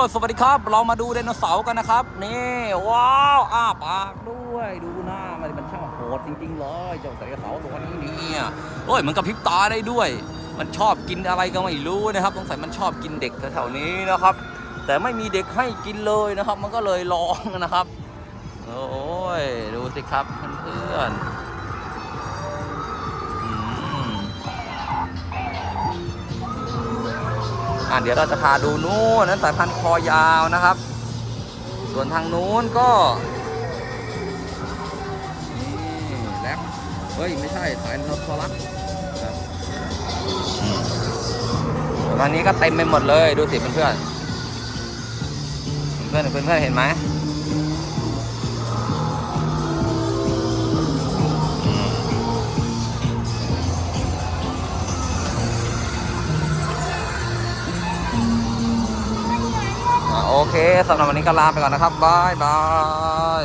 สวัสดีครับ เรามาดูไดโนเสาร์กันนะครับ นี่ ว้าว อ้าปากด้วย ดูหน้า มันมันช่างโหดจริง ๆ เลยเจ้าไดโนเสาร์ตัวนี้เนี่ยโอ้ย มันกระพริบตาได้ด้วย มันชอบกินอะไรก็ไม่รู้นะครับสงสัยมันชอบกินเด็กแถวๆนี้นะครับ แต่ไม่มีเด็กให้กินเลยนะครับ มันก็เลยร้องนะครับ โอ้ย ดูสิครับเพื่อนๆ อะเดี๋ยวเราจะพาดูนู้นนั้นสายพันธุ์คอยาวนะครับ ส่วนทางนู้นก็นี่แล้วเฮ้ยไม่ใช่สายนอสลัสตอนนี้ก็เต็มไปหมดเลยดูสิเพื่อนเพื่อนเพื่อนเพื่อนเห็นไหม โอเคสำหรับวันนี้ก็ลาไปก่อนนะครับบายบาย